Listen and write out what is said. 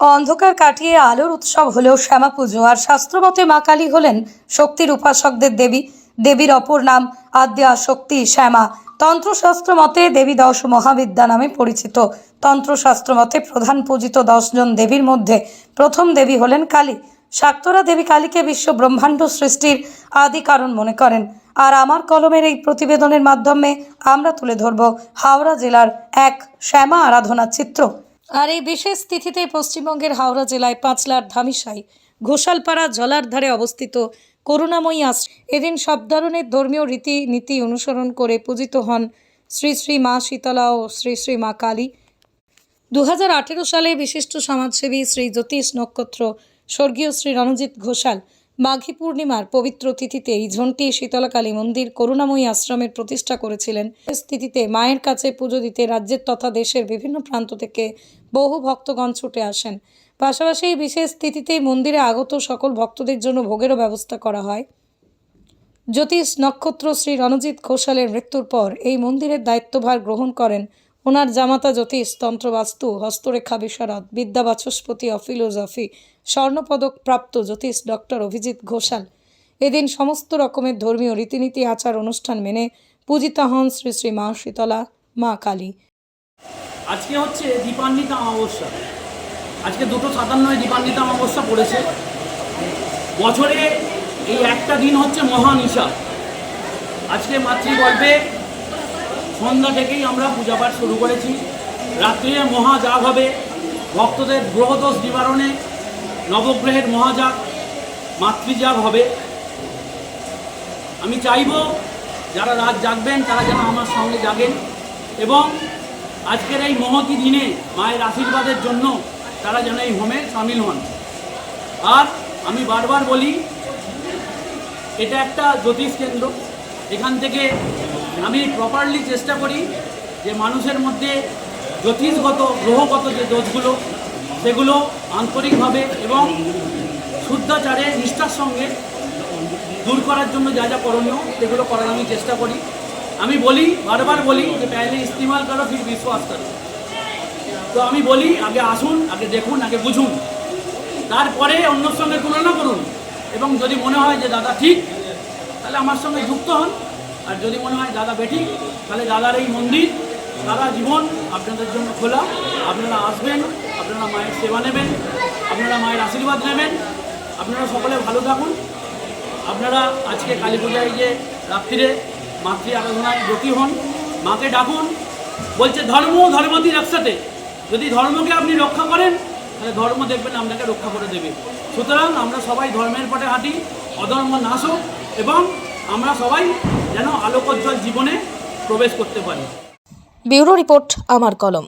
অন্ধকার কাটিয়ে আলোর উৎসব হলেও শ্যামা পুজো আর শাস্ত্রমতে মা কালী হলেন শক্তির উপাসকদের দেবী। দেবীর অপর নাম আদ্যা শক্তি শ্যামা। তন্ত্রশাস্ত্র মতে দেবী দশ মহাবিদ্যা নামে পরিচিত। তন্ত্রশাস্ত্র মতে প্রধান পূজিত দশজন দেবীর মধ্যে প্রথম দেবী হলেন কালী। শাক্তরা দেবী কালীকে বিশ্ব ব্রহ্মাণ্ড সৃষ্টির আদি কারণ মনে করেন। আর আমার কলমের এই প্রতিবেদনের মাধ্যমে আমরা তুলে ধরব হাওড়া জেলার এক শ্যামা আরাধনার চিত্র। আর এই বিশেষ তিথিতে পশ্চিমবঙ্গের হাওড়া জেলায় পাঁচলার ধামিসাই ঘোষালপাড়া জলার ধারে অবস্থিত করুণাময়ী আশ্রম। এদিন সব ধরনের ধর্মীয় রীতি নীতি অনুসরণ করে পূজিত হন শ্রী শ্রী মা শীতলা ও শ্রী শ্রী মা কালী। দু হাজার আঠেরো সালে বিশিষ্ট সমাজসেবী শ্রী জ্যোতিষ নক্ষত্র, স্বর্গীয় শ্রী রণজিৎ ঘোষাল মাঘী পূর্ণিমার পবিত্র তিথিতে এই ঝন্টি শীতলাকালী মন্দির করুণাময়ী আশ্রমের প্রতিষ্ঠা করেছিলেন। তিথিতে মায়ের কাছে পুজো দিতে রাজ্যের তথা দেশের বিভিন্ন প্রান্ত থেকে বহু ভক্তগণ ছুটে আসেন। পাশাপাশি এই বিশেষ তিথিতে মন্দিরে আগত সকল ভক্তদের জন্য ভোগেরও ব্যবস্থা করা হয়। জ্যোতিষ নক্ষত্র শ্রী রণজিৎ ঘোষালের মৃত্যুর পর এই মন্দিরের দায়িত্বভার গ্রহণ করেন ওনার জামাতা জ্যোতিষ, তন্ত্রবাস্তু, হস্তরেখা বিশারদ বিদ্যা বাচস্পতি অফ ফিলোজফি স্বর্ণপদক প্রাপ্ত জ্যোতিষ ডক্টর অভিজিৎ ঘোষাল। এদিন সমস্ত রকমের ধর্মীয় রীতিনীতি, আচার, অনুষ্ঠান মেনে পূজিতা হন শ্রী শ্রী মা শীতলা, মা কালী। আজকে হচ্ছে দীপান্বিতা অমাবস্যা। আজকে দুটো সাতান্নয় দীপান্বিতা অমাবস্যা পড়েছে। বছরে এই একটা দিন হচ্ছে মহানিশা। আজকে মাতৃগল্পে সন্ধ্যা থেকেই আমরা পূজাপাঠ শুরু করেছি। রাত্রিরে মহাজাগ হবে। ভক্তদের গ্রহদোষ নিবারণে নবগ্রহের মহাজাগ মাতৃজাগ হবে। আমি চাইব যারা রাত জাগবেন, তারা যেন আমার সঙ্গে জাগেন এবং আজকের এই মহতি দিনে মায়ের আশীর্বাদের জন্য তারা যেন এই হোমে সামিল হন। আর আমি বারবার বলি, এটা একটা জ্যোতিষ কেন্দ্র। এখান থেকে আমি প্রপারলি চেষ্টা করি যে মানুষের মধ্যে জ্যোতিষগত, গ্রহগত যে দোষগুলো, সেগুলো আন্তরিকভাবে এবং শুদ্ধাচারে, নিষ্ঠার সঙ্গে দূর করার জন্য যা যা করণীয়, সেগুলো করার আমি চেষ্টা করি। আমি বলি, বারবার বলি যে পহলে ইস্তেমাল করো, ফির বিশ্বাস করো। তো আমি বলি, আগে আসুন, আগে দেখুন, আগে বুঝুন। তারপরে অন্যর সঙ্গে তুলনা করুন। এবং যদি মনে হয় যে দাদা ঠিক, তাহলে আমার সঙ্গে যুক্ত হন। আর যদি মনে হয় দাদা বেঠিক, তাহলে দাদার এই মন্দির সারা জীবন আপনাদের জন্য খোলা। আপনারা আসবেন, আপনারা মায়ের সেবা নেবেন, আপনারা মায়ের আশীর্বাদ নেবেন। আপনারা সকলে ভালো থাকুন। আপনারা আজকে কালী পূজায় যে রাত্রিরে মাতৃ আরাধনায় ব্রতী হন, মাকে ডাকুন, বলছে, ধর্ম, ধর্মতির একসাথে। যদি ধর্মকে আপনি রক্ষা করেন, তাহলে ধর্ম দেখবেন আপনাকে রক্ষা করে দেবে। সুতরাং আমরা সবাই ধর্মের পথে হাঁটি, অধর্ম নাশ এবং আমরা সবাই যেন আলোকোজ্জ্বল জীবনে প্রবেশ করতে পারি। ব্যুরো রিপোর্ট আমার কলম।